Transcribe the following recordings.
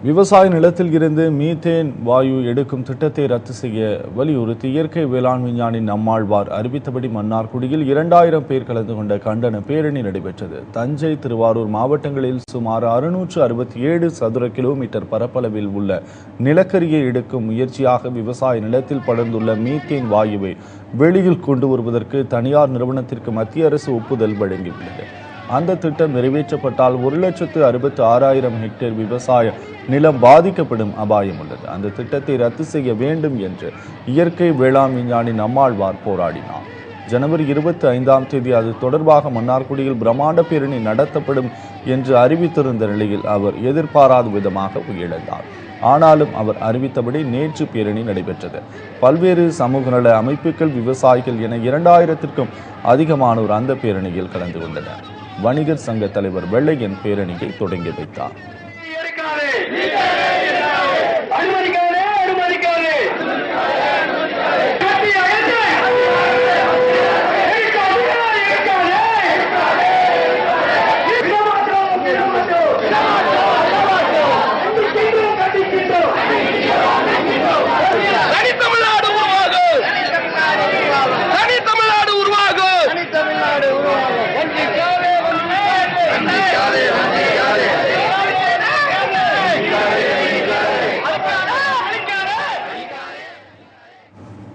விவசாய நிலத்தில் இருந்து மீத்தேன் வாயு எடுக்கும் திட்டத்தை ரத்து செய்ய வலியுறுத்தி இயற்கை வேளாண் விஞ்ஞானி நம்மாழ்வார் அறிவித்தபடி மன்னார்குடியில் இரண்டாயிரம் பேர் கலந்து கொண்ட கண்டன பேரணி நடைபெற்றது. தஞ்சை திருவாரூர் மாவட்டங்களில் சுமார் அறுநூற்று அறுபத்தி ஏழு சதுர கிலோமீட்டர் பரப்பளவில் உள்ள நிலக்கரியை எடுக்கும் முயற்சியாக விவசாய நிலத்தில் படர்ந்துள்ள மீத்தேன் வாயுவை வெளியில் கொண்டு வருவதற்கு தனியார் நிறுவனத்திற்கு மத்திய அரசு ஒப்புதல் வழங்கியுள்ளது. அந்த திட்டம் நிறைவேற்றப்பட்டால் ஒரு லட்சத்து அறுபத்து ஆறாயிரம் ஹெக்டேர் விவசாய நிலம் பாதிக்கப்படும் அபாயம் உள்ளது. அந்த திட்டத்தை ரத்து செய்ய வேண்டும் என்று இயற்கை வேளாண் விஞ்ஞானி நம்மாழ்வார் போராடினார். ஜனவரி இருபத்தி ஐந்தாம் தேதி அது தொடர்பாக மன்னார்குடியில் பிரம்மாண்ட பேரணி நடத்தப்படும் என்று அறிவித்திருந்த நிலையில் அவர் எதிர்பாராத விதமாக உயிரிழந்தார். ஆனாலும் அவர் அறிவித்தபடி நேற்று பேரணி நடைபெற்றது. பல்வேறு சமூக நல அமைப்புகள் விவசாயிகள் என இரண்டாயிரத்திற்கும் அதிகமானோர் அந்த பேரணியில் கலந்து கொண்டனர். வணிகர் சங்க தலைவர் வெள்ளையன் பேரணியை தொடங்கி வைத்தார். から。見てね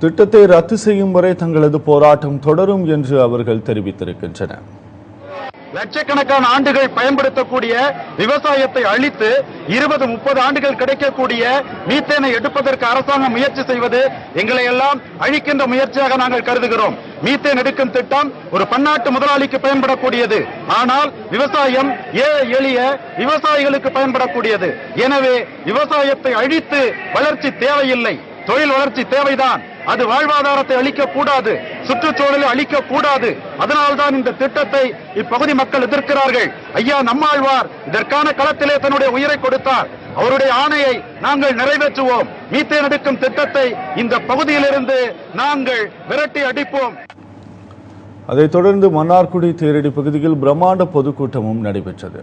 திட்டத்தை ரத்து செய்யும் வரை தங்களது போராட்டம் தொடரும் என்று அவர்கள் தெரிவித்திருக்கின்றனர் லட்சக்கணக்கான ஆண்டுகள் பயன்படுத்தக்கூடிய விவசாயத்தை அழித்து இருபது முப்பது ஆண்டுகள் கிடைக்கக்கூடிய மீத்தேனை எடுப்பதற்கு அரசாங்கம் முயற்சி செய்வது எங்களை எல்லாம் அழிக்கின்ற முயற்சியாக நாங்கள் கருதுகிறோம். மீத்தேன் எடுக்கும் திட்டம் ஒரு பன்னாட்டு முதலாளிக்கு பயன்படக்கூடியது. ஆனால் விவசாயம் ஏழை எளிய விவசாயிகளுக்கு பயன்படக்கூடியது. எனவே விவசாயத்தை அழித்து வளர்ச்சி தேவையில்லை. தொழில் வளர்ச்சி தேவைதான். அது வாழ்வாதாரத்தை அளிக்க கூடாது சுற்றுச்சூழலை அளிக்க கூடாது அதனால்தான் இந்த திட்டத்தை இப்பகுதி மக்கள் எதிர்க்கிறார்கள். ஐயா நம்மாழ்வார் இதற்கான களத்திலே தன்னுடைய உயிரை கொடுத்தார். அவருடைய ஆணையை நாங்கள் நிறைவேற்றுவோம். மீத்தேன் எடுக்கும் திட்டத்தை இந்த பகுதியிலிருந்து நாங்கள் விரட்டி அடிப்போம். அதைத் தொடர்ந்து மன்னார்குடி தேரடி பகுதியில் பிரம்மாண்ட பொதுக்கூட்டமும் நடைபெற்றது.